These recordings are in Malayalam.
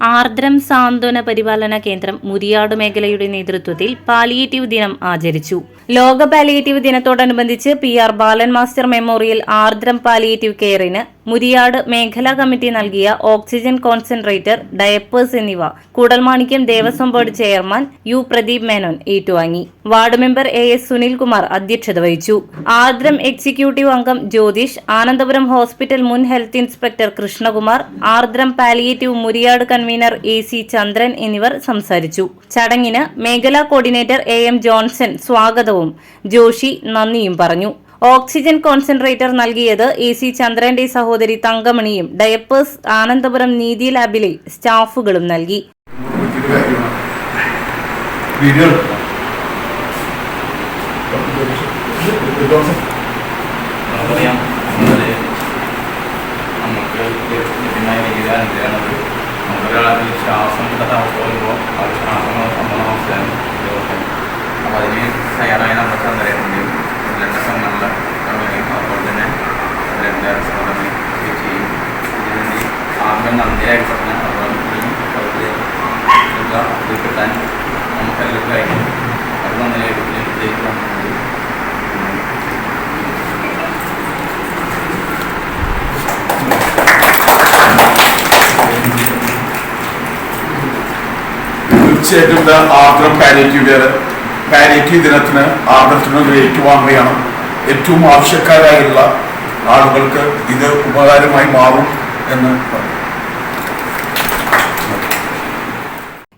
ആർദ്രം സാന്ത്വന പരിപാലന കേന്ദ്രം മുരിയാട് മേഖലയുടെ നേതൃത്വത്തിൽ പാലിയേറ്റീവ് ദിനം ആചരിച്ചു. ലോക പാലിയേറ്റീവ് ദിനത്തോടനുബന്ധിച്ച് P R Balan master memorial Ardram palliative കെയറിന് Muriyad മേഖലാ കമ്മിറ്റി നൽകിയ ഓക്സിജൻ കോൺസെൻട്രേറ്റർ ഡയപ്പേഴ്സ് എന്നിവ Koodalmanikyam Devaswom board chairman U Pradeep Menon ഏറ്റുവാങ്ങി. Ward member A S Sunilkumar അധ്യക്ഷത വഹിച്ചു. ആർദ്രം എക്സിക്യൂട്ടീവ് അംഗം ജ്യോതിഷ് ആനന്ദപുരം ഹോസ്പിറ്റൽ മുൻ health inspector Krishnakumar Ardram palliative Muriyad convener A C Chandran എന്നിവർ സംസാരിച്ചു. ചടങ്ങിന് മേഖലാ കോർഡിനേറ്റർ എ എം ജോൺസൺ സ്വാഗതവും ജോഷി നന്ദിയും പറഞ്ഞു. ഓക്സിജൻ കോൺസെൻട്രേറ്റർ നൽകിയത് എ സി ചന്ദ്രന്റെ സഹോദരി തങ്കമണിയും ഡയപ്പേഴ്സ് ആനന്ദപുരം നീതി ലാബിലെ സ്റ്റാഫുകളും നൽകി. ശ്വാസം കിട്ടാത്ത അവസ്ഥ ഒരു ശ്വാസം സംഭവം അവസ്ഥയാണ് അപ്പോൾ അതിന് തയ്യാറായ ആദ്യം നന്ദിയായി പറഞ്ഞ അവർക്ക് കിട്ടാൻ നന്ദിയായിട്ട് തീർച്ചയായിട്ടും ഇത് ആർദ്രം പാലിയേറ്റീവ് ദിനത്തിന് ആർദ്രത്തിന് ഗ്രഹിക്കുവാൻ വേണം ഏറ്റവും ആവശ്യക്കാരായുള്ള ആളുകൾക്ക് ഇത് ഉപകാരമായി മാറും എന്ന് പറഞ്ഞു.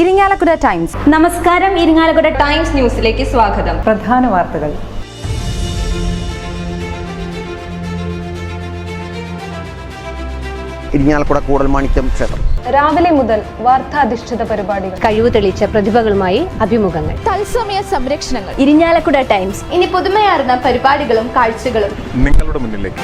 Irinjalakuda times. നമസ്കാരം ഇരിങ്ങാലക്കുട ടൈംസ് ന്യൂസിലേക്ക് സ്വാഗതം. പ്രധാന വാർത്തകൾ. ഇരിഞ്ഞാലക്കുട കൂടൽമാണിക്യം ക്ഷേത്രം. രാവിലെ മുതൽ വാർത്താധിഷ്ഠിത പരിപാടികൾ. കഴിവ് തെളിയിച്ച പ്രതിഭകളുമായി അഭിമുഖങ്ങൾ. തത്സമയ സംരക്ഷണങ്ങൾ. ഇരിഞ്ഞാലക്കുട ടൈംസ്. ഇനി പുതുമയാർന്ന പരിപാടികളും കാഴ്ചകളും. നിങ്ങളുടെ മുന്നിലേക്ക്.